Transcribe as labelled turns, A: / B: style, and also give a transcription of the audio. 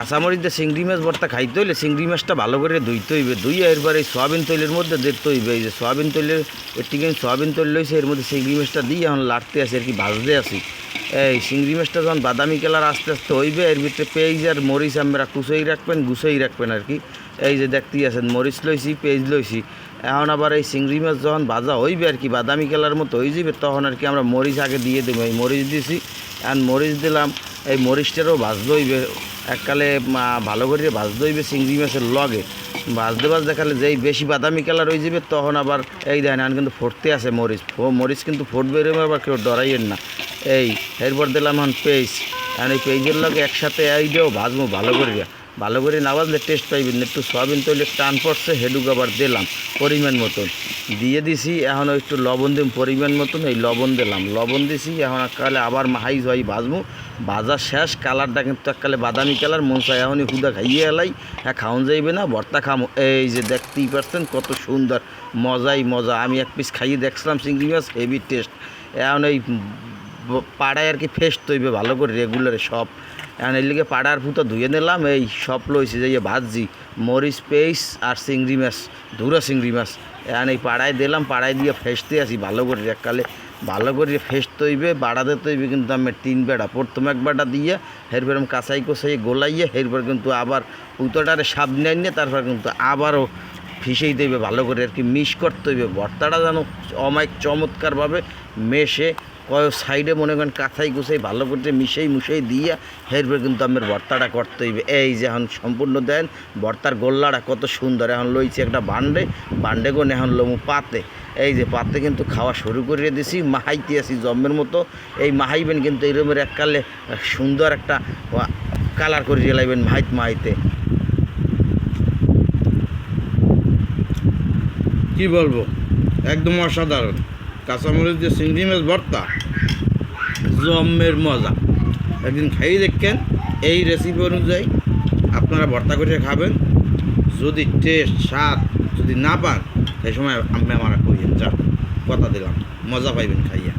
A: কাঁচামরিচ দিয়ে চিংড়ি মাছ ভর্তা খাইতে হইলে চিংড়ি মাছটা ভালো করে ধুইতে হইবে। ধুইয়া এরপর এই সয়াবিন তৈলের মধ্যে দেখতে হইবে। এই যে সয়াবিন তৈলের একটি সয়াবিন তৈল লইছে, এর মধ্যে চিংড়ি মাছটা দিয়ে এখন লাড়তে আসি আর কি, ভাজতে আসি এই চিংড়ি মাছটা যখন বাদামি কালার আস্তে আস্তে হইবে, এর ভিতরে পেঁয়াজ আর মরিচ আমরা কুচোই রাখবেন, গুছোই রাখবেন আর কি। এই যে দেখতেই আছেন, মরিচ লইছি, পেঁয়াজ লইছি। এখন আবার এই চিংড়ি মাছ যখন ভাজা হইবে আর কি, বাদামি কালার মতো হয়ে যাবে, তখন আর কি আমরা মরিচ আগে দিয়ে দেবো। এই মরিচ দিছি, এখন মরিচ দিলাম এই মরিচটারও ভাজতে হইবে এককালে ভালো করে ভাজতে হইবে চিংড়ি মাছের লগে। ভাজতে ভাজতে দেখালে যেই বেশি বাদামি কালার হয়ে যাবে, তখন আবার এই দেয় না কিন্তু ফুটতে আছে মরিচ। মরিচ কিন্তু ফুটবে আবার কেউ ডরাইয়ের না। এই, এরপর দিলাম এখন পেঁয়াজ। আর এই পেঁয়াজের লগে একসাথে এই এইটাও ভাজবো ভালো করে ভালো করে না ভাজলে টেস্ট পাইবেন। একটু সয়াবিন তৈলে টান পড়ছে হেডুক আবার দিলাম, পরিমাণ মতন। দিয়ে দিছি, এখন একটু লবণ দিম, পরিমাণ মতন এই লবণ দিলাম। লবণ দিছি, এখন কালে আবার মাহাই জয় ভাজবো। ভাজা শেষ, কালারটা কিন্তু এককালে বাদামি কালার, মন চাই এখনই হুদা খাইয়ে এলাই। হ্যাঁ খাওয়ান যাইবে না, ভর্তা খামো। এই যে দেখতেই পারছেন কত সুন্দর, মজাই মজা। আমি এক পিস খাইয়ে দেখছিলাম চিংড়ি মাছ হেভি টেস্ট এখন এই পাড়ায় আর কি ফেস তৈবে, ভালো করে রেগুলারে সব। এখন এর লিগে পাড়ার ফুটো ধুয়ে নিলাম, এই সব লইছে যে ইয়ে ভাজছি মরিচ পেস আর চিংড়ি মাছ, ধুরা চিংড়ি মাছ। এখন এই পাড়ায় দিলাম, পাড়ায় দিয়ে ফেসতে আসি ভালো করে এককালে, ভালো করে ফেস তৈবে, বাড়াতে তৈবে কিন্তু আমি তিন বেড়া। প্রথম এক বেড়া দিয়ে হেরপর আমি কাঁচাই কোসাই গোলাইয়ে এরপর কিন্তু আবার উতোটারে সাবধান নিয়ে তারপর কিন্তু আবারও ফিসেই দেবে ভালো করে আর কি মিস করতে হইবে ভর্তাটা যেন অমায়িক চমৎকারভাবে মেশে কয় সাইডে মনে করেন কাঁথাই কুচাই ভালো করতে মিশাই মুশাই দিয়ে এরপর কিন্তু আমার ভর্তাটা করতে হইবে। এই যে এখন সম্পূর্ণ দেন, ভর্তার গোল্লাটা কত সুন্দর। এখন লইছি একটা বান্ডে বান্ডে কোন এখন লমু পাতে। এই যে পাতে কিন্তু খাওয়া শুরু করে দিছি, মাহাইতে আছি জম্মের মতো। এই মাহাইবেন কিন্তু এরমের এককালে সুন্দর একটা কালার করে লাইবেন মাহাইত মাহাইতে।
B: কি বলব? একদম অসাধারণ। কাঁচামরিচ দিয়ে চিংড়ি মাছ ভর্তা, জমের মজা। একদিন খাই দেখেন, এই রেসিপি অনুযায়ী আপনারা ভর্তা করে খাবেন। যদি টেস্ট স্বাদ যদি না পান, সেই সময় আমি আমার কইয়েন যা কথা দিলাম, মজা পাইবেন খাইয়া।